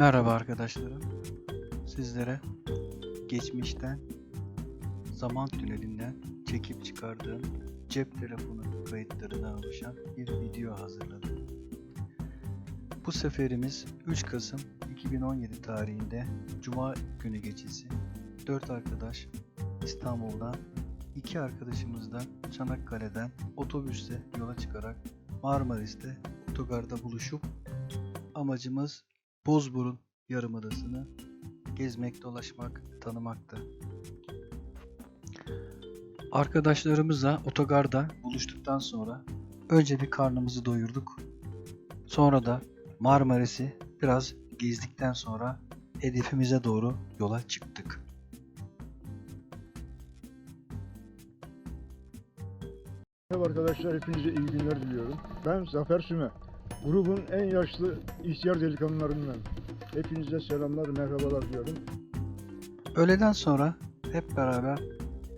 Merhaba arkadaşlarım. Sizlere geçmişten zaman tünelinden çekip çıkardığım cep telefonu kayıtlarından oluşan bir video hazırladım. Bu seferimiz 3 Kasım 2017 tarihinde Cuma günü gecesi 4 arkadaş İstanbul'dan 2 arkadaşımız da Çanakkale'den otobüste yola çıkarak Marmaris'te otogarda buluşup amacımız Bozburun Yarımadası'nı gezmek, dolaşmak, tanımaktı. Arkadaşlarımızla otogarda buluştuktan sonra önce bir karnımızı doyurduk. Sonra da Marmaris'i biraz gezdikten sonra hedefimize doğru yola çıktık. Merhaba arkadaşlar, hepinize iyi günler diliyorum. Ben Zafer Süme. Grubun en yaşlı ihtiyar delikanlılarından. Hepinize selamlar, merhabalar diyorum. Öğleden sonra hep beraber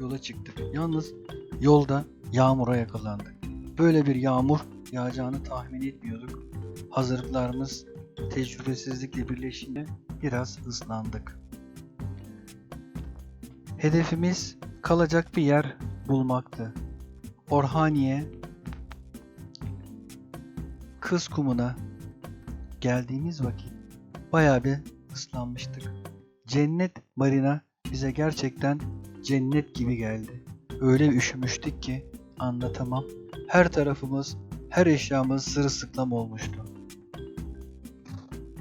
yola çıktık. Yalnız yolda yağmura yakalandık. Böyle bir yağmur yağacağını tahmin etmiyorduk. Hazırlıklarımız tecrübesizlikle birleşince biraz ıslandık. Hedefimiz kalacak bir yer bulmaktı. Orhaniye Kız Kumu'na geldiğimiz vakit bayağı bir ıslanmıştık. Cennet Marina bize gerçekten cennet gibi geldi. Öyle üşümüştük ki anlatamam. Her tarafımız, her eşyamız sırılsıklam olmuştu.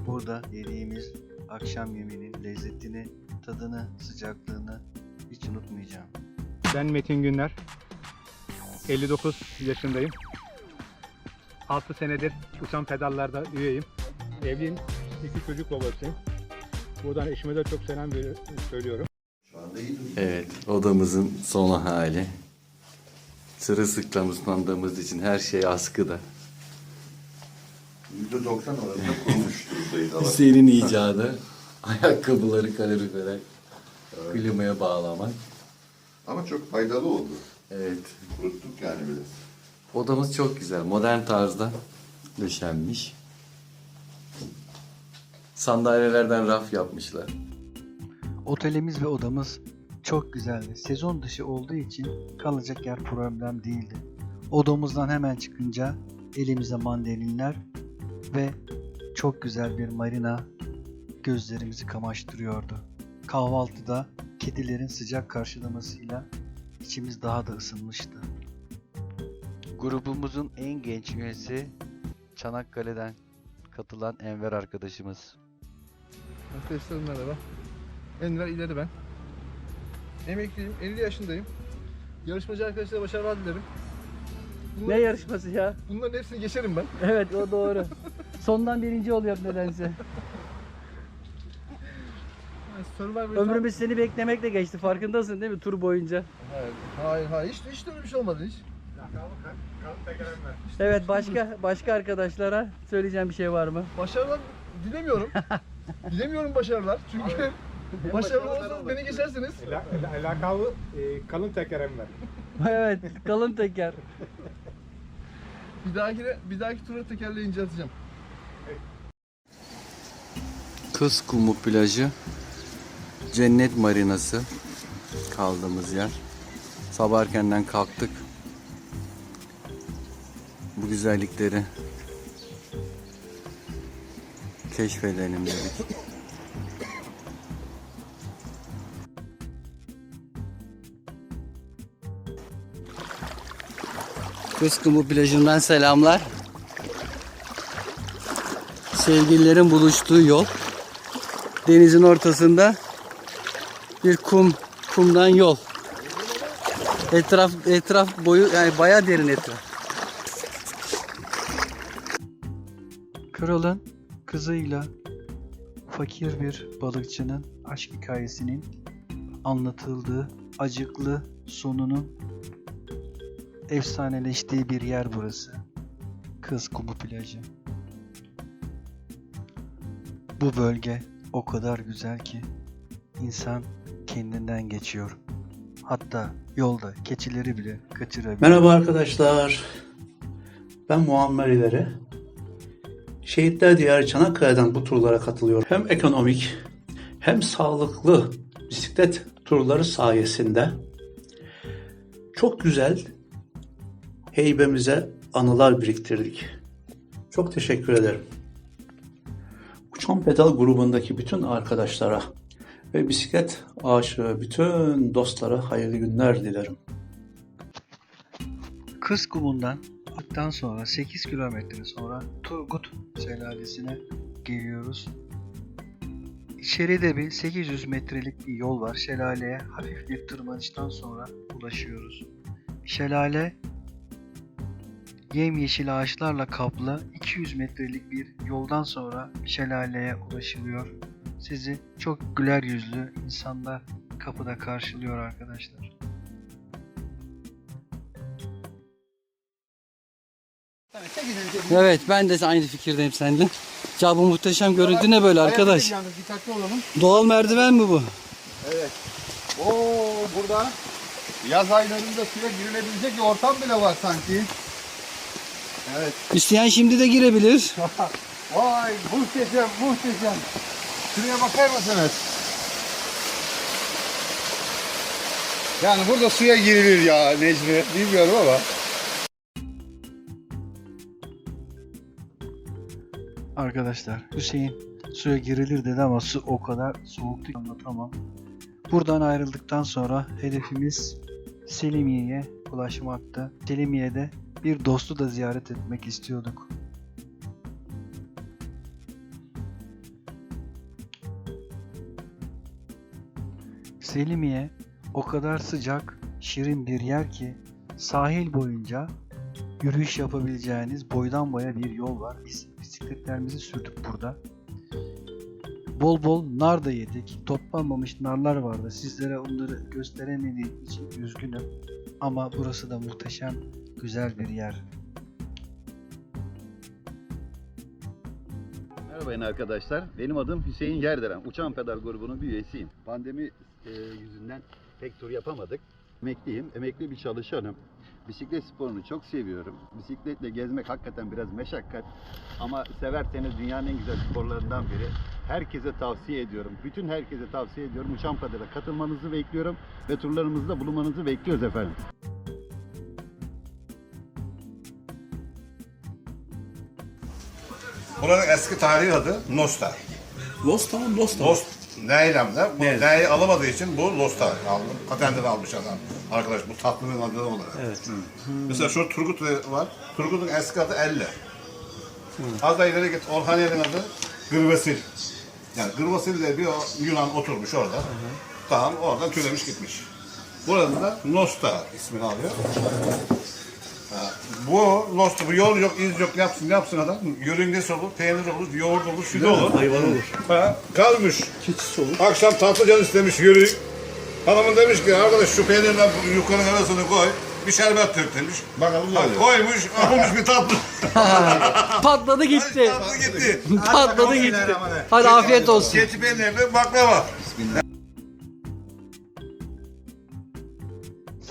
Burada yediğimiz akşam yemeğinin lezzetini, tadını, sıcaklığını hiç unutmayacağım. Ben Metin Günler. 59 yaşındayım. 6 senedir uçan pedallarda üyeyim. Evliyim. İki çocuk babasıyım. Buradan eşime de çok selam söylüyorum. Evet, odamızın son hali. Sırılsıklam ıslandığımız için her şey askıda. %90 oranında kurumuş durumdaydı hava. Senin icadı ayakkabıları kalorifere klimaya bağlamak. Ama çok faydalı oldu. Evet, Kuruttuk yani biraz. Odamız çok güzel. Modern tarzda döşenmiş. Sandalyelerden raf yapmışlar. Otelimiz ve odamız çok güzeldi. Sezon dışı olduğu için kalacak yer problem değildi. Odamızdan hemen çıkınca elimize mandalinler ve çok güzel bir marina gözlerimizi kamaştırıyordu. Kahvaltıda kedilerin sıcak karşılamasıyla içimiz daha da ısınmıştı. Grubumuzun en genç üyesi Çanakkale'den katılan Enver arkadaşımız. Arkadaşlar merhaba. Enver İleri ben. Emekliyim, 50 yaşındayım. Yarışmacı arkadaşlara başarılar dilerim. Bunlar, Ne yarışması ya? bunların hepsini geçerim ben. Evet o doğru. Sondan birinci oluyor nedense. Survivor'da... Ömrümüz seni beklemekle geçti. Farkındasın değil mi tur boyunca? Hayır, hayır, hayır. Hiç, hiç de öyle bir şey olmadı hiç. Evet başka başka arkadaşlara söyleyeceğim bir şey var mı? Başarılar dilemiyorum. dilemiyorum başarılar. Çünkü başarılı olsanız beni geçersiniz. Lakabı e, kalın tekeremler. evet kalın teker. Bir dahaki, bir dahaki tura tekerleği incelteceğim. Kız Kumu plajı, Cennet Marinası kaldığımız yer. Sabah erkenden kalktık. Güzellikleri keşfedelim dedik. Kız Kumu plajından selamlar. Sevgililerin buluştuğu yol. Denizin ortasında bir kum kumdan yol. Etraf etraf boyu yani bayağı derin etraf. Kralın kızıyla fakir bir balıkçının aşk hikayesinin anlatıldığı acıklı sonunun efsaneleştiği bir yer burası. Kız Kumu Plajı. Bu bölge o kadar güzel ki insan kendinden geçiyor. Hatta yolda keçileri bile kaçırabiliyor. Merhaba arkadaşlar. Ben Muammer İleri. Şehitler Diyarı Çanakkale'den bu turlara katılıyor. Hem ekonomik hem sağlıklı bisiklet turları sayesinde çok güzel heybemize anılar biriktirdik. Çok teşekkür ederim. Uçan Pedal grubundaki bütün arkadaşlara ve bisiklet aşığı bütün dostlara hayırlı günler dilerim. Kız kumundan attıktan sonra 8 kilometre sonra Turgut Şelalesi'ne geliyoruz. İçeride bir 800 metrelik bir yol var. Şelaleye hafif bir tırmanıştan sonra ulaşıyoruz. Şelale yemyeşil ağaçlarla kaplı 200 metrelik bir yoldan sonra şelaleye ulaşılıyor. Sizi çok güler yüzlü insanlar kapıda karşılıyor arkadaşlar. Evet ben de aynı fikirdeyim seninle. Ya bu muhteşem görüntü ne böyle arkadaş? Yalnız dikkatli olalım. Doğal merdiven mi bu? Oo burada yaz aylarında suya girilebilecek bir ortam bile var sanki. Evet. İsteyen şimdi de girebilir. Vay muhteşem muhteşem. Şuraya bakar mısınız? Yani burada suya girilir ya Necmi. Bilmiyorum ama. Arkadaşlar Hüseyin suya girilir dedi ama su o kadar soğuktu ki anlatamam. Buradan ayrıldıktan sonra hedefimiz Selimiye'ye ulaşmaktı. Selimiye'de bir dostu da ziyaret etmek istiyorduk. Selimiye o kadar sıcak, şirin bir yer ki sahil boyunca yürüyüş yapabileceğiniz boydan boya bir yol var. Biz bisikletlerimizi sürdük burada. Bol bol nar da yedik. Toplanmamış narlar vardı. Sizlere onları gösteremediğim için üzgünüm. Ama burası da muhteşem, güzel bir yer. Merhaba arkadaşlar. Benim adım Hüseyin Yerderen. Uçan Pedal grubunun bir üyesiyim. Pandemi e, yüzünden pek tur yapamadık. Emekliyim. Emekli bir çalışanım. Bisiklet sporunu çok seviyorum. Bisikletle gezmek hakikaten biraz meşakkat. Ama severseniz dünyanın en güzel sporlarından biri. Herkese tavsiye ediyorum. Bütün herkese tavsiye ediyorum. Uçan Pedal'a katılmanızı bekliyorum. Ve turlarımızda bulunmanızı bekliyoruz efendim. Buranın eski tarihi adı Nosta. Lost Town, Lost Town. Lost Neylem'de. Bu N'yi alamadığı için bu Losta aldı. Patentini almış adam. Arkadaş bu tatlının adı olarak. Evet. Mesela şu Turgut var. Turgut'un eski adı Elle. Az da ileri git. Orhaniye'nin adı Gırvesil. Yani Gırvesil diye bir Yunan oturmuş orada. Tamam oradan türemiş gitmiş. Buranın da Nosta ismini alıyor. Bu Lost, bu yol yok, iz yok, ne yapsın, ne yapsın adam? Yörüngesi olur, peynir olur, yoğurt olur, süt olur. Hayvan olur. Ha, kalmış. Keçis olur. Akşam tatlıcan istemiş yürüyük. Hanımın demiş ki arkadaş şu peynirle yukarı arasını koy. Bir şerbet dök demiş. Bakalım ne oluyor. Koymuş, almış bir tatlı. Patladı gitti. tatlı gitti. Patladı gitti. Hadi afiyet olsun. Keçi peynirli baklava.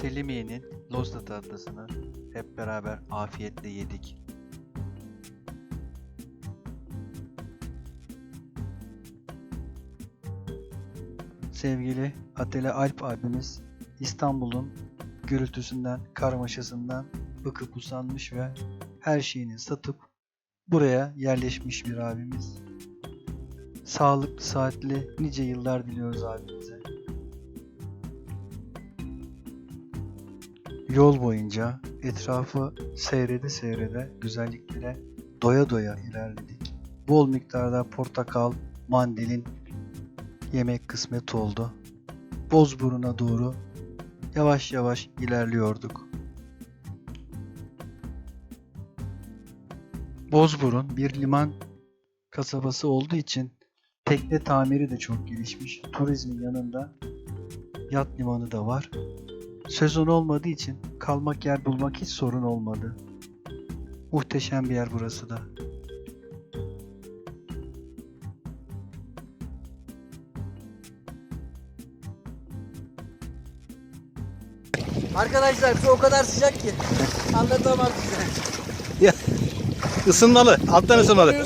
Selimiye'nin Lozda tatlısını hep beraber afiyetle yedik. Sevgili Atele Alp abimiz İstanbul'un gürültüsünden, karmaşasından bıkıp usanmış ve her şeyini satıp buraya yerleşmiş bir abimiz. Sağlıklı, saatli nice yıllar diliyoruz abimize. Yol boyunca etrafı seyrede seyrede güzelliklere doya doya ilerledik. Bol miktarda portakal, mandalin yemek kısmet oldu. Bozburun'a doğru yavaş yavaş ilerliyorduk. Bozburun bir liman kasabası olduğu için tekne tamiri de çok gelişmiş. Turizmin yanında yat limanı da var. Sezon olmadığı için kalmak yer bulmak hiç sorun olmadı. Muhteşem bir yer burası da. Arkadaşlar su o kadar sıcak ki anlatamam size. Isınmalı. Alttan ısınmalı.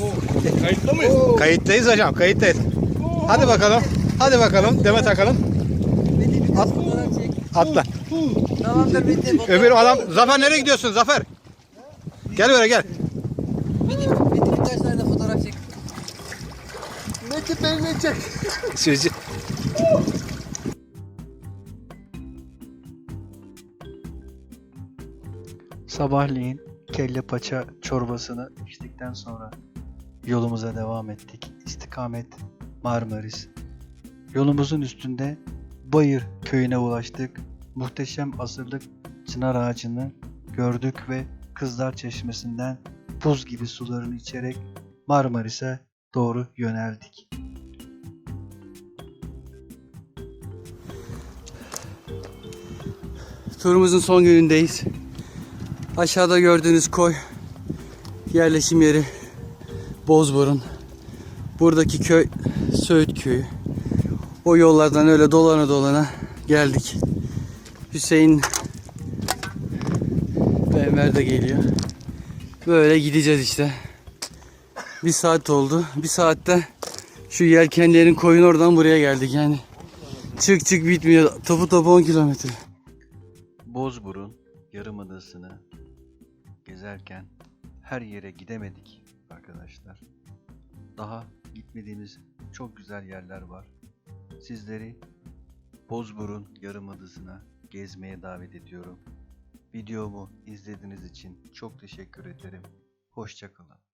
Kayıtta mıyız? Kayıttayız hocam, kayıttayız. Hadi bakalım. Hadi bakalım. Deme takalım. At, atla. Tamamdır bitti. Öbür adam Zafer nereye gidiyorsun Zafer? Gel böyle gel. Bitti, bitti birkaç tane de fotoğraf çek. Metin beni çek. Sözcü. Sabahleyin kelle paça çorbasını içtikten sonra yolumuza devam ettik. İstikamet Marmaris. Yolumuzun üstünde Bayır köyüne ulaştık. Muhteşem asırlık çınar ağacını gördük ve Kızlar Çeşmesi'nden buz gibi sularını içerek Marmaris'e doğru yöneldik. Turumuzun son günündeyiz. Aşağıda gördüğünüz koy yerleşim yeri Bozburun. Buradaki köy Söğüt köyü. O yollardan öyle dolana dolana geldik. Hüseyin ve Enver de geliyor. Böyle gideceğiz işte. Bir saat oldu. Bir saatte şu yelkenlerin koyun oradan buraya geldik yani. Çık çık bitmiyor. Topu topu 10 kilometre. Bozburun Yarımadası'nı gezerken her yere gidemedik arkadaşlar. Daha gitmediğimiz çok güzel yerler var. Sizleri Bozburun Yarımadası'na gezmeye davet ediyorum. Videomu izlediğiniz için çok teşekkür ederim. Hoşçakalın.